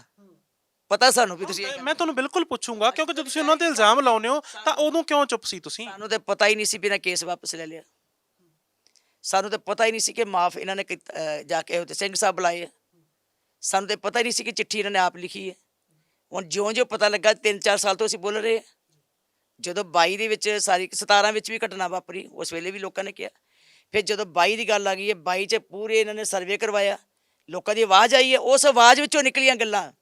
ਪਤਾ ਸਾਨੂੰ ਵੀ ਤੁਸੀਂ ਇਹ ਮੈਂ- ਤੁਹਾਨੂੰ ਬਿਲਕੁਲ ਪੁੱਛੂੰਗਾ ਕਿਉਂਕਿ ਜਦੋਂ ਤੁਸੀਂ ਉਹਨਾਂ ਤੇ ਇਲਜ਼ਾਮ ਲਾਉਂਦੇ ਹੋ ਤਾਂ ਉਦੋਂ ਕਿਉਂ ਚੁੱਪ ਸੀ ਤੁਸੀਂ? ਸਾਨੂੰ ਤੇ ਪਤਾ ਹੀ ਨਹੀਂ ਸੀ ਬਿਨਾ ਕੇਸ ਵਾਪਸ ਲੈ ਲਿਆ। ਸਾਨੂੰ ਤਾਂ ਪਤਾ ਹੀ ਨਹੀਂ ਸੀ ਕਿ ਮਾਫ ਇਹਨਾਂ ਨੇ ਕੀਤਾ- ਅਹ ਜਾ ਕੇ ਉੱਥੇ ਸਿੰਘ ਸਾਹਿਬ ਬੁਲਾਏ ਆ। ਸਾਨੂੰ ਤਾਂ ਪਤਾ ਹੀ ਨਹੀਂ ਸੀ ਕਿ ਚਿੱਠੀ ਇਹਨਾਂ ਨੇ ਆਪ ਲਿਖੀ ਹੈ ਹੁਣ ਜਿਉਂ-ਜਿਉਂ ਪਤਾ ਲੱਗਾ 3-4 ਸਾਲ ਤੋਂ ਅਸੀਂ ਬੋਲ ਰਹੇ ਹਾਂ ਜਦੋਂ 22 ਦੇ ਵਿੱਚ ਸਾਰੀ 17 ਵਿੱਚ ਵੀ ਘਟਨਾ ਵਾਪਰੀ ਉਸ ਵੇਲੇ ਵੀ ਲੋਕਾਂ ਨੇ ਕਿਹਾ। ਫਿਰ ਜਦੋਂ 22 ਦੀ ਗੱਲ ਆ ਗਈ ਹੈ 22 ਚ ਪੂਰੇ ਇਹਨਾਂ ਨੇ ਸਰਵੇ ਕਰਵਾਇਆ। ਲੋਕਾਂ ਦੀ ਆਵਾਜ਼ ਆਈ ਹੈ ਉਸ ਆਵਾਜ਼ ਵਿੱਚੋਂ ਨਿਕਲੀਆਂ ਗੱਲਾਂ।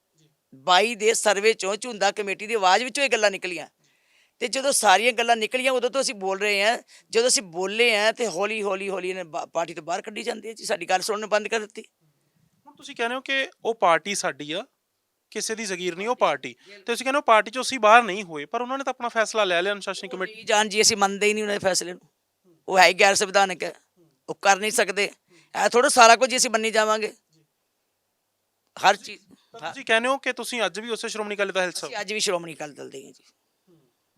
22 ਦੇ ਸਰਵੇ ਚੋਂ ਝੁੰਦਾ ਕਮੇਟੀ ਦੀ ਆਵਾਜ਼ ਵਿੱਚੋਂ ਇਹ ਗੱਲਾਂ ਨਿਕਲੀਆਂ। ਤੇ ਜਦੋਂ ਸਾਰੀਆਂ ਗੱਲਾਂ ਨਿਕਲੀਆਂ ਉਦੋਂ ਤੋਂ ਅਸੀਂ ਬੋਲ ਰਹੇ ਹਾਂ। ਜਦੋਂ ਅਸੀਂ ਬੋਲੇ ਹਾਂ ਤੇ ਹੌਲੀ ਹੌਲੀ ਹੌਲੀ ਇਹਨੇ ਬਾ- ਪਾਰਟੀ ਤੋਂ ਬਾਹਰ ਕੱਢੀ ਜਾਂਦੀ ਹੈ ਜੀ। ਸਾਡੀ ਗੱਲ ਸੁਣਨ ਬੰਦ ਕਰ ਦਿੱਤੀ। ਹੁਣ ਤੁਸੀਂ ਕਹਿੰਦੇ ਹੋ ਕਿ ਉਹ ਪਾਰਟੀ ਸਾਡੀ ਆ ਕਿਸੇ ਦੀ ਜ਼ਗੀਰ ਨਹੀਂ ਉਹ ਪਾਰਟੀ। ਤੇ ਤੁਸੀਂ ਕਹਿੰਦੇ ਹੋ ਪਾਰਟੀ ਚੋਂ ਅਸੀਂ ਬਾਹਰ ਨਹੀਂ ਹੋਏ ਪਰ ਉਹਨਾਂ ਨੇ ਤਾਂ ਆਪਣਾ ਫੈਸਲਾ ਲੈ ਲਿਆ ਅਨੁਸ਼ਾਸਨੀ ਕਮੇਟੀ। ਜਾਨ ਜੀ ਅਸੀਂ ਮੰਨਦੇ ਹੀ ਨਹੀਂ ਉਹਨਾਂ ਦੇ ਫੈਸਲੇ ਨੂੰ। ਉਹ ਹੈ ਹੀ ਗੈਰ ਸੰਵਿਧਾਨਕ। ਹੈ ਉਹ ਕਰ ਨਹੀਂ ਸਕਦੇ। ਐ ਥੋੜਾ ਸਾਰਾ ਕੁਝ ਅਸੀਂ ਮੰਨੀ ਜਾਵਾਂਗੇ। ਹਰ ਚੀਜ਼ ਤਾਂ ਤੁਸੀਂ ਕਹਿੰਦੇ ਹੋ ਕਿ ਤੁਸੀਂ ਅੱਜ ਵੀ ਉਸੇ ਸ਼੍ਰੋਮਣੀ ਅਕਾਲੀ ਦਲ ਹਿੱਸਾ ਹੋ। ਅਸੀਂ ਅੱਜ ਵੀ ਸ਼੍ਰੋਮਣੀ ਅਕਾਲੀ ਦਲ ਦੇ ਹਾਂ ਜੀ।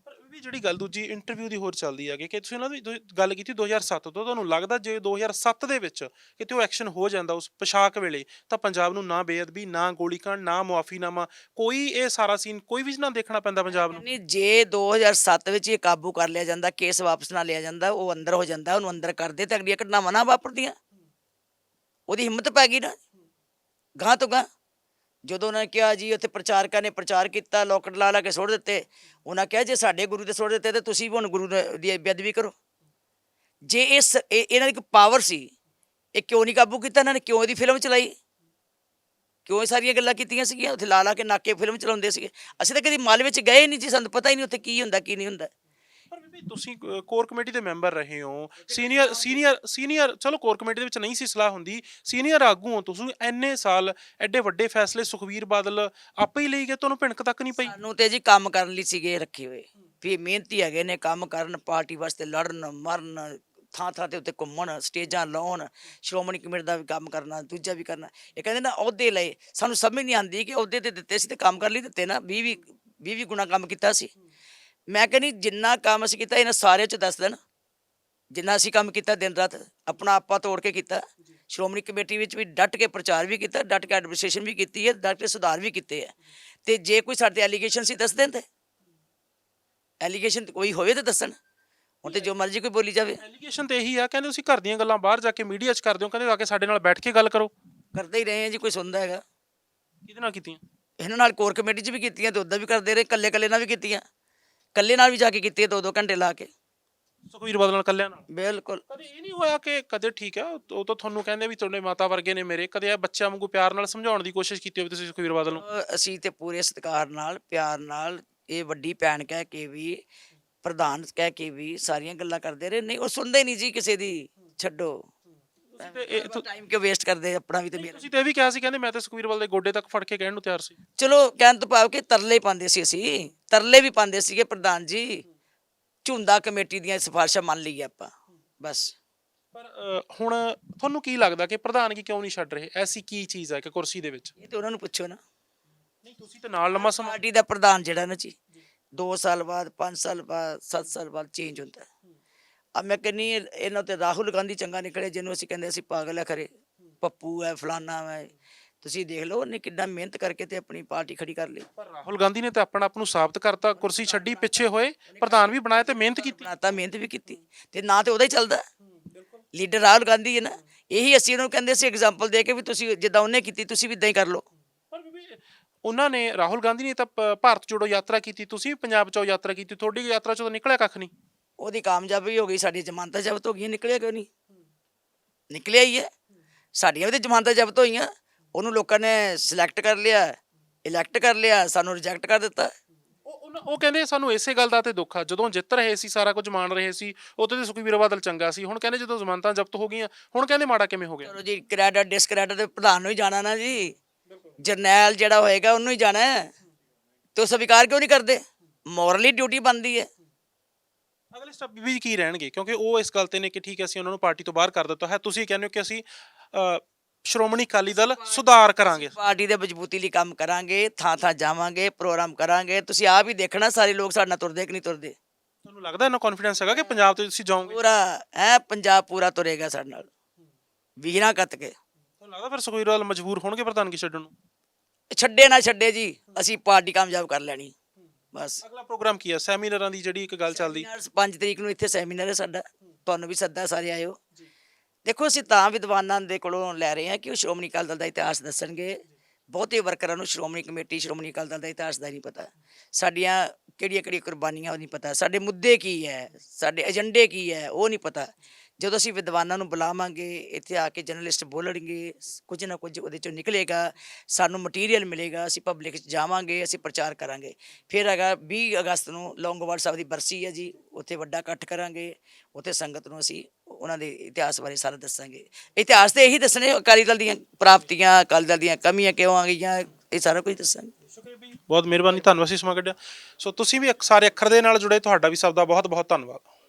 ਪਰ ਇਹ ਵੀ ਜਿਹੜੀ ਗੱਲ ਦੂਜੀ ਇੰਟਰਵਿਊ ਦੀ ਹੋਰ ਚੱਲਦੀ ਹੈ ਕਿ ਤੁਸੀਂ ਉਹਨਾਂ ਦੀ ਦੋ- ਗੱਲ ਕੀਤੀ 2007 ਤੋਂ ਤੁਹਾਨੂੰ ਲੱਗਦਾ ਜੇ 2007 ਦੇ ਵਿੱਚ ਕਿਤੇ ਉਹ ਐਕਸ਼ਨ ਹੋ ਜਾਂਦਾ ਉਸ ਪੋਸ਼ਾਕ ਵੇਲੇ ਤਾਂ ਪੰਜਾਬ ਨੂੰ ਨਾ ਬੇਅਦਬੀ ਨਾ ਗੋਲੀकांड ਨਾ ਮੁਆਫੀਨਾਮਾ ਕੋਈ ਇਹ ਸਾਰਾ ਸੀਨ ਕੋਈ ਵੀ ਨਾ ਦੇਖਣਾ ਪੈਂਦਾ ਪੰਜਾਬ ਨੂੰ। ਨਹੀਂ ਜੇ 2007 ਵਿੱਚ ਇਹ ਕਾਬੂ ਕਰ ਲਿਆ ਜਾਂਦਾ ਕੇਸ ਵਾਪਸ ਨਾ ਲਿਆ ਜਾਂਦਾ ਉਹ ਅੰਦਰ ਹੋ ਜਾਂਦਾ ਉਹਨੂੰ ਅੰਦਰ ਕਰਦੇ ਤੇ ਅਗਲੀਆਂ ਘਟਨਾਵਾਂ ਨਾ ਵਾਪਰਦੀਆਂ। ਉਹਦੀ ਹਿੰਮਤ ਪੈ ਗਈ ਨਾ। ਗਾਂ ਤੋਂ ਗਾਂ ਜਦੋਂ ਉਹਨਾਂ ਨੇ ਕਿਹਾ ਜੀ, ਉੱਥੇ ਪ੍ਰਚਾਰਕਾਂ ਨੇ ਪ੍ਰਚਾਰ ਕੀਤਾ ਲੋਕਟ ਲਾ ਲਾ ਕੇ ਸੁੱਟ ਦਿੱਤੇ। ਉਹਨਾਂ ਕਿਹਾ, ਜੇ ਸਾਡੇ ਗੁਰੂ ਦੇ ਸੁੱਟ ਦਿੱਤੇ, ਤੇ ਤੁਸੀਂ ਵੀ ਹੁਣ ਗੁਰੂ ਦੀ ਬੇਅਦਬੀ ਕਰੋ। ਜੇ ਇਸ ਇਹ- ਇਹਨਾਂ ਦੀ ਇੱਕ ਪਾਵਰ ਸੀ, ਇਹ ਕਿਉਂ ਨਹੀਂ ਕਾਬੂ ਕੀਤਾ ਇਹਨਾਂ ਨੇ? ਕਿਉਂ ਇਹਦੀ ਫਿਲਮ ਚਲਾਈ? ਕਿਉਂ ਇਹ ਸਾਰੀਆਂ ਗੱਲਾਂ ਕੀਤੀਆਂ ਸੀਗੀਆਂ? ਉੱਥੇ ਲਾ ਲਾ ਕੇ ਨਾਕੇ ਫਿਲਮ ਚਲਾਉਂਦੇ ਸੀਗੇ। ਅਸੀਂ ਤਾਂ ਕਦੀ ਮਾਲ ਵਿੱਚ ਗਏ ਨਹੀਂ ਜੀ, ਸਾਨੂੰ ਪਤਾ ਹੀ ਨਹੀਂ ਉੱਥੇ ਕੀ ਹੁੰਦਾ, ਕੀ ਨਹੀਂ ਹੁੰਦਾ। ਪਰ ਬੀਬੀ ਤੁਸੀਂ ਕੋਰ ਕਮੇਟੀ ਦੇ ਮੈਂਬਰ ਰਹੇ ਹੋ। ਸੀਨੀਅਰ ਸੀਨੀਅਰ ਸੀਨੀਅਰ, ਚਲੋ ਕੋਰ ਕਮੇਟੀ ਦੇ ਵਿੱਚ ਨਹੀਂ ਸੀ ਸਲਾਹ ਹੁੰਦੀ। ਸੀਨੀਅਰ ਆਗੂ ਹੋ ਤੁਸੀਂ ਐਨੇ ਸਾਲ ਐਡੇ ਵੱਡੇ ਫੈਸਲੇ ਸੁਖਵੀਰ ਬਾਦਲ ਆਪੇ ਹੀ ਲਈ ਗਏ, ਤੁਹਾਨੂੰ ਭਿਣਕ ਤੱਕ ਨਹੀਂ ਪਈ? ਸਾਨੂੰ ਤੇ ਜੀ ਕੰਮ ਕਰਨ ਲਈ ਸੀਗੇ ਰੱਖੇ ਹੋਏ। ਵੀ ਮਿਹਨਤੀ ਹੈਗੇ ਨੇ ਕੰਮ ਕਰਨ, ਪਾਰਟੀ ਵਾਸਤੇ ਲੜਨ, ਮਰਨ ਥਾਂ ਥਾਂ ਤੇ ਉੱਤੇ ਘੁੰਮਣ, ਸਟੇਜਾਂ ਲਾਉਣ, ਸ਼੍ਰੋਮਣੀ ਕਮੇਟੀ ਦਾ ਵੀ ਕੰਮ ਕਰਨਾ, ਦੂਜਾ ਵੀ ਕਰਨਾ। ਇਹ ਕਹਿੰਦੇ ਨਾ ਅਹੁਦੇ ਲਏ। ਸਾਨੂੰ ਸਮਝ ਨਹੀਂ ਆਉਂਦੀ ਕਿ ਅਹੁਦੇ ਤੇ ਦਿੱਤੇ ਸੀ ਤੇ ਕੰਮ ਕਰ ਲਈ ਦਿੱਤੇ ਨਾ। 20 ਵੀ 20 ਵੀ ਗੁਣਾ ਕੰਮ ਕੀਤਾ ਸੀ। ਮੈਂ ਕਹਿੰਦੀ ਜਿੰਨਾ ਕੰਮ ਅਸੀਂ ਕੀਤਾ ਇਹਨਾਂ ਸਾਰਿਆਂ ਚ ਦੱਸ ਦੇਣ ਜਿੰਨਾ ਅਸੀਂ ਕੰਮ ਕੀਤਾ ਦਿਨ ਰਾਤ ਆਪਣਾ ਆਪਾ ਤੋੜ ਕੇ ਕੀਤਾ। ਸ਼੍ਰੋਮਣੀ ਕਮੇਟੀ ਵਿੱਚ ਵੀ ਡਟ ਕੇ ਪ੍ਰਚਾਰ ਵੀ ਕੀਤਾ ਡਟ ਕੇ ਐਡਮਿਨਿਸਟ੍ਰੇਸ਼ਨ ਵੀ ਕੀਤੀ ਹੈ ਡਟ ਕੇ ਸੁਧਾਰ ਵੀ ਕੀਤੇ ਹੈ। ਤੇ ਜੇ ਕੋਈ ਸਾਡੇ ਐਲੀਗੇਸ਼ਨ ਸੀ ਦੱਸ ਦੇਣ ਤੇ ਐਲੀਗੇਸ਼ਨ ਕੋਈ ਹੋਵੇ ਤਾਂ ਦੱਸਣ। ਹੁਣ ਤੇ ਜੋ ਮਰਜ਼ੀ ਕੋਈ ਬੋਲੀ ਜਾਵੇ। ਐਲੀਗੇਸ਼ਨ ਤੇ ਇਹੀ ਆ ਕਹਿੰਦੇ ਤੁਸੀਂ ਘਰ ਦੀਆਂ ਗੱਲਾਂ ਬਾਹਰ ਜਾ ਕੇ ਮੀਡੀਆ 'ਚ ਕਰਦੇ ਹੋ ਕਹਿੰਦੇ ਆ ਕੇ ਸਾਡੇ ਨਾਲ ਬੈਠ ਕੇ ਗੱਲ ਕਰੋ। ਕਰਦੇ ਹੀ ਰਹੇ ਹਾਂ ਜੀ ਕੋਈ ਸੁਣਦਾ ਹੈਗਾ। ਕਿਹਦੇ ਨਾਲ ਕੀਤੀਆਂ? ਇਹਨਾਂ ਨਾਲ ਕੋਰ ਕਮੇਟੀ 'ਚ ਵੀ ਕੀਤੀਆਂ ਤੇ ਉਦਾਂ ਵੀ ਕਰਦੇ ਰਹੇ ਕੱਲੇ ਕੱਲੇ ਨਾਲ ਵੀ ਕੀਤੀਆਂ। ਕੱਲੇ ਨਾਲ ਵੀ ਜਾ ਕੇ ਕੀਤੀਆਂ ਦੋ ਦੋ ਘੰਟੇ ਲਾ ਕੇ। ਸੁਖਵੀਰ ਬਾਦਲ ਨਾਲ ਕੱਲਿਆਂ ਨਾਲ? ਬਿਲਕੁਲ। ਕਦੇ ਇਹ ਨਹੀਂ ਹੋਇਆ ਕਿ ਕਦੇ ਠੀਕ ਹੈ ਉਹ ਤਾਂ ਤੁਹਾਨੂੰ ਕਹਿੰਦੇ ਵੀ ਤੁਹਾਡੇ ਮਾਤਾ ਵਰਗੇ ਨੇ ਮੇਰੇ ਕਦੇ ਇਹ ਬੱਚਿਆਂ ਵਾਂਗੂ ਪਿਆਰ ਨਾਲ ਸਮਝਾਉਣ ਦੀ ਕੋਸ਼ਿਸ਼ ਕੀਤੀ ਹੋਵੇ ਤੁਸੀਂ ਸੁਖਵੀਰ ਬਾਦਲ ਨੂੰ? ਅਸੀਂ ਤੇ ਪੂਰੇ ਸਤਿਕਾਰ ਨਾਲ ਪਿਆਰ ਨਾਲ ਇਹ ਵੱਡੀ ਭੈਣ ਕਹਿ ਕੇ ਵੀ ਪ੍ਰਧਾਨ ਕਹਿ ਕੇ ਵੀ ਸਾਰੀਆਂ ਗੱਲਾਂ ਕਰਦੇ ਰਹੇ। ਨਹੀਂ ਉਹ ਸੁਣਦੇ ਨਹੀਂ ਜੀ ਕਿਸੇ ਦੀ ਛੱਡੋ। ਤੇ ਇਹ ਤੁ- ਟਾਈਮ ਕਿਉਂ ਵੇਸਟ ਕਰਦੇ ਆਪਣਾ ਵੀ ਤੇ ਮੇਰਾ ਤੁਸੀਂ ਤੇ ਇਹ ਵੀ ਕਿਹਾ ਸੀ ਕਹਿੰਦੇ ਮੈਂ ਤਾਂ ਸੁਖਵੀਰ ਬਾਦਲ ਦੇ ਗੋਡੇ ਤੱਕ ਫੜ ਕੇ ਕਹਿਣ ਨੂੰ ਤਿਆਰ ਸੀ। ਚਲੋ ਕਹਿਣ ਤੋਂ ਭਾਵ ਕਿ ਤਰਲੇ ਪਾਉਂਦੇ ਸੀ ਅਸੀਂ। ਤਰਲੇ ਵੀ ਪਾਉਂਦੇ ਸੀਗੇ ਪ੍ਰਧਾਨ ਜੀ। ਝੁੰਦਾ ਕਮੇਟੀ ਦੀਆਂ ਸਿਫਾਰਿਸ਼ਾਂ ਮੰਨ ਲਈਏ ਆਪਾਂ ਬਸ। ਪਰ ਅ, ਹੁਣ ਤੁਹਾਨੂੰ ਕੀ ਲੱਗਦਾ ਕਿ ਪ੍ਰਧਾਨਗੀ ਕਿਉਂ ਨਹੀਂ ਛੱਡ ਰਹੇ? ਐਸੀ ਕੀ ਚੀਜ਼ ਹੈ ਕਿ ਕੁਰਸੀ ਦੇ ਵਿੱਚ? ਇਹ ਤੇ ਉਹਨਾਂ ਨੂੰ ਪੁੱਛੋ ਨਾ। ਨਹੀਂ ਤੁਸੀਂ ਤੇ ਨਾਲ ਲੰਮਾ ਸਮਾਂ ਪਾਰਟੀ ਦਾ ਪ੍ਰਧਾਨ ਜਿਹੜਾ ਨਾ ਜੀ 2 ਸਾਲ ਬਾਅਦ 5 ਸਾਲ ਬਾਅਦ 7 ਸਾਲ ਬਾਅਦ ਚੇਂਜ ਹੁੰਦਾ। ਆ ਮੈਂ ਕਹਿੰਨੀ ਇਹਨਾਂ ਤੇ ਰਾਹੁਲ ਗਾਂਧੀ ਚੰਗਾ ਨਿਕਲੇ ਜਿਹਨੂੰ ਅਸੀਂ ਕਹਿੰਦੇ ਅਸੀਂ ਪਾਗਲ ਹੈ ਖਰੇ। ਪੱਪੂ ਹੈ ਫਲਾਨਾ ਹੈ ਤੁਸੀਂ ਦੇਖ ਲਓ ਉਹਨੇ ਕਿੰਨਾ ਮਿਹਨਤ ਕਰਕੇ ਤੇ ਆਪਣੀ ਪਾਰਟੀ ਖੜੀ ਕਰ ਲਈ। ਪਰ ਰਾਹੁਲ ਗਾਂਧੀ ਨੇ ਤਾਂ ਆਪਣਾ ਆਪ ਨੂੰ ਸਾਬਤ ਕਰਤਾ ਕੁਰਸੀ ਛੱਡੀ ਪਿੱਛੇ ਹੋਏ ਪ੍ਰਧਾਨ ਵੀ ਬਣਾਇਆ ਤੇ ਮਿਹਨਤ ਕੀਤੀ। ਬਣਾਤਾ ਮਿਹਨਤ ਵੀ ਕੀਤੀ। ਤੇ ਨਾ ਤੇ ਉਹਦਾ ਹੀ ਚੱਲਦਾ। ਲੀਡਰ ਰਾਹੁਲ ਗਾਂਧੀ ਹੈ ਨਾ ਇਹੀ ਅਸੀਂ ਉਹਨੂੰ ਕਹਿੰਦੇ ਸੀ ਐਗਜ਼ਾਮਪਲ ਦੇ ਕੇ ਵੀ ਤੁਸੀਂ ਜਿੱਦਾਂ ਉਹਨੇ ਕੀਤੀ ਤੁਸੀਂ ਵੀ ਇਦਾਂ ਹੀ ਕਰ ਲਓ। ਪਰ ਉਹਨਾਂ ਨੇ ਰਾਹੁਲ ਗਾਂਧੀ ਨੇ ਤਾਂ ਭਾਰਤ ਜੋੜੋ ਯਾਤਰਾ ਕੀਤੀ ਤੁਸੀਂ ਵੀ ਪੰਜਾਬ ਚੋਂ ਯਾਤਰਾ ਕੀਤੀ ਤੁਹਾਡੀ ਯਾਤਰਾ ਚੋਂ ਤਾਂ ਨਿਕਲਿਆ ਕੱਖ ਨਹੀਂ। ਉਹਦੀ ਕਾਮਯਾਬੀ ਹੋ ਗਈ ਸਾਡੀ ਜ਼ਮਾਨਤਾਂ ਜ਼ਬਤ ਹੋ ਗਈਆਂ ਨਿਕਲਿਆ ਕਿਉਂ ਨਹੀਂ? ਨਿਕਲਿਆ ਹੀ ਹੈ। ਸਾਡੀਆਂ ਵੀ ਤੇ ਜ਼ਮਾਨਤਾਂ ਜ਼ਬਤ ਹੋਈਆਂ। ਉਹਨੂੰ ਲੋਕਾਂ ਨੇ ਸਿਲੈਕਟ ਕਰ ਲਿਆ ਇਲੈਕਟ ਕਰ ਲਿਆ ਸਾਨੂੰ ਰਿਜੈਕਟ ਕਰ ਦਿੱਤਾ। ਉਹ ਉਹ ਕਹਿੰਦੇ ਸਾਨੂੰ ਇਸੇ ਗੱਲ ਦਾ ਤੇ ਦੁੱਖ ਆ। ਜਦੋਂ ਜਿੱਤ ਰਹੇ ਸੀ ਸਾਰਾ ਕੁਝ ਮਾਣ ਰਹੇ ਸੀ ਉਦੋਂ ਤੇ ਸੁਖਬੀਰ ਬਾਦਲ ਚੰਗਾ ਸੀ। ਹੁਣ ਕਹਿੰਦੇ ਜਦੋਂ ਜ਼ਮਾਨਤਾਂ ਜ਼ਬਤ ਹੋ ਗਈਆਂ ਹੁਣ ਕਹਿੰਦੇ ਮਾੜਾ ਕਿਵੇਂ ਹੋ ਗਿਆ? ਚਲੋ ਜੀ ਕ੍ਰੈਡਿਟ ਡਿਸਕ੍ਰੈਡਿਟ ਦੇ ਪ੍ਰਧਾਨ ਨੂੰ ਹੀ ਜਾਣਾ ਨਾ ਜੀ। ਜਰਨੈਲ ਜਿਹੜਾ ਹੋਏਗਾ ਉਹਨੂੰ ਹੀ ਜਾਣਾ ਹੈ। ਤੇ ਉਹ ਸਵੀਕਾਰ ਕਿਉਂ ਨਹੀਂ ਕਰਦੇ? ਮੋਰਲੀ ਡਿਊਟੀ ਬਣਦੀ ਹੈ। ਅਗਲੇ ਸਟੈਪ ਵੀ ਕੀ ਰਹਿਣਗੇ? ਕਿਉਂਕਿ ਉਹ ਇਸ ਗੱਲ ਤੇ ਨੇ ਕਿ ਠੀਕ ਹੈ ਅਸੀਂ ਉਹਨਾਂ ਨੂੰ ਪਾਰਟੀ ਤੋਂ ਬਾਹਰ ਕਰ ਦਿੱਤਾ ਹੈ। ਤੁਸੀਂ ਕਹਿੰਦੇ ਹੋ ਕਿ ਅਸੀਂ ਅ, ਸ਼੍ਰੋਮਣੀ ਅਕਾਲੀ ਦਲ ਸੁਧਾਰ ਕਰਾਂਗੇ। ਪਾਰਟੀ ਦੇ ਮਜ਼ਬੂਤੀ ਲਈ ਕੰਮ ਕਰਾਂਗੇ ਥਾਂ ਥਾਂ ਜਾਵਾਂਗੇ ਪ੍ਰੋਗਰਾਮ ਕਰਾਂਗੇ। ਤੁਸੀਂ ਆਪ ਹੀ ਦੇਖਣਾ ਸਾਰੇ ਲੋਕ ਸਾਡੇ ਨਾਲ ਤੁਰਦੇ ਕਿ ਨਹੀਂ ਤੁਰਦੇ? ਤੁਹਾਨੂੰ ਲੱਗਦਾ ਇਹਨਾਂ ਕੌਨਫੀਡੈਂਸ ਹੈਗਾ ਕਿ ਪੰਜਾਬ ਤੋਂ ਤੁਸੀਂ ਜਾਓਗੇ? ਪੂਰਾ ਹੈ ਪੰਜਾਬ ਪੂਰਾ ਤੁਰੇਗਾ ਸਾਡੇ ਨਾਲ। ਵੀਰਾਂ ਕੱਤ ਕੇ। ਤੁਹਾਨੂੰ ਲੱਗਦਾ ਫਿਰ ਸੁਖਬੀਰ ਬਾਦਲ ਮਜਬੂਰ ਹੋਣਗੇ ਪ੍ਰਧਾਨਗੀ ਛੱਡਣ ਨੂੰ? ਛੱਡੇ ਨਾ ਛੱਡੇ ਜੀ ਅਸੀਂ ਪਾਰਟੀ ਕਾਮਯਾਬ ਕਰ ਲੈਣੀ। ਬਸ। ਅਗਲਾ ਪ੍ਰੋਗਰਾਮ ਕੀ ਹੈ ਸੈਮੀਨਾਰਾਂ ਦੀ ਜਿਹੜੀ ਇੱਕ ਗੱਲ ਚੱਲਦੀ। ਸੈਮੀਨਾਰ 5 ਤਰੀਕ ਨੂੰ ਇੱਥੇ ਸੈਮੀਨਾਰ ਹੈ ਸਾਡਾ। ਤੁਹਾਨੂੰ ਵੀ ਸੱਦਾ ਸਾਰੇ ਆਇਓ। ਦੇਖੋ ਅਸੀਂ ਤਾਂ ਵਿਦਵਾਨਾਂ ਦੇ ਕੋਲੋਂ ਲੈ ਰਹੇ ਹਾਂ ਕਿ ਉਹ ਸ਼੍ਰੋਮਣੀ ਅਕਾਲੀ ਦਲ ਦਾ ਇਤਿਹਾਸ ਦੱਸਣਗੇ। ਬਹੁਤੇ ਵਰਕਰਾਂ ਨੂੰ ਸ਼੍ਰੋਮਣੀ ਕਮੇਟੀ ਸ਼੍ਰੋਮਣੀ ਅਕਾਲੀ ਦਲ ਦਾ ਇਤਿਹਾਸ ਦਾ ਨਹੀਂ ਪਤਾ। ਸਾਡੀਆਂ ਕਿਹੜੀਆਂ ਕਿਹੜੀਆਂ ਕੁਰਬਾਨੀਆਂ ਉਹ ਨਹੀਂ ਪਤਾ। ਸਾਡੇ ਮੁੱਦੇ ਕੀ ਹੈ? ਸਾਡੇ ਏਜੰਡੇ ਕੀ ਹੈ? ਉਹ ਨਹੀਂ ਪਤਾ। ਜਦੋਂ ਅਸੀਂ ਵਿਦਵਾਨਾਂ ਨੂੰ ਬੁਲਾਵਾਂਗੇ, ਇੱਥੇ ਆ ਕੇ ਜਰਨਲਿਸਟ ਬੋਲਣਗੇ, ਕੁਝ ਨਾ ਕੁਝ ਉਹਦੇ ਚੋਂ ਨਿਕਲੇਗਾ, ਸਾਨੂੰ ਮਟੀਰੀਅਲ ਮਿਲੇਗਾ, ਅਸੀਂ ਪਬਲਿਕ 'ਚ ਜਾਵਾਂਗੇ, ਅਸੀਂ ਪ੍ਰਚਾਰ ਕਰਾਂਗੇ। ਫਿਰ ਹੈਗਾ 20 ਅਗਸਤ ਨੂੰ ਲੌਂਗੋਵਾਲ ਸਾਹਿਬ ਦੀ ਬਰਸੀ ਹੈ ਜੀ, ਉੱਥੇ ਵੱਡਾ ਇਕੱਠ ਕਰਾਂਗੇ, ਉੱਥੇ ਸੰਗਤ ਨੂੰ ਅਸੀਂ ਉਹਨਾਂ ਦੇ ਇਤਿਹਾਸ ਬਾਰੇ ਸਾਰਾ ਦੱਸਾਂਗੇ। ਇਤਿਹਾਸ ਤੇ ਇਹੀ ਦੱਸਣੇ, ਅਕਾਲੀ ਦਲ ਦੀਆਂ ਪ੍ਰਾਪਤੀਆਂ, ਅਕਾਲੀ ਦਲ ਦੀਆਂ ਕਮੀਆਂ ਕਿਉਂ ਆ ਗਈਆਂ, ਇਹ ਸਾਰਾ ਕੁਝ ਦੱਸਾਂਗੇ। ਬਹੁਤ ਮਿਹਰਬਾਨੀ, ਧੰਨਵਾਦ ਸੀ ਸਮਾਂ ਕੱਢਿਆ। ਸੋ ਤੁਸੀਂ ਵੀ ਇੱਕ ਸਾਰੇ ਅੱਖਰ ਦੇ ਨਾਲ ਜੁੜੇ, ਤੁਹਾਡਾ ਵੀ ਸਭ ਦਾ ਬਹੁਤ ਬਹੁਤ ਧੰਨਵਾਦ।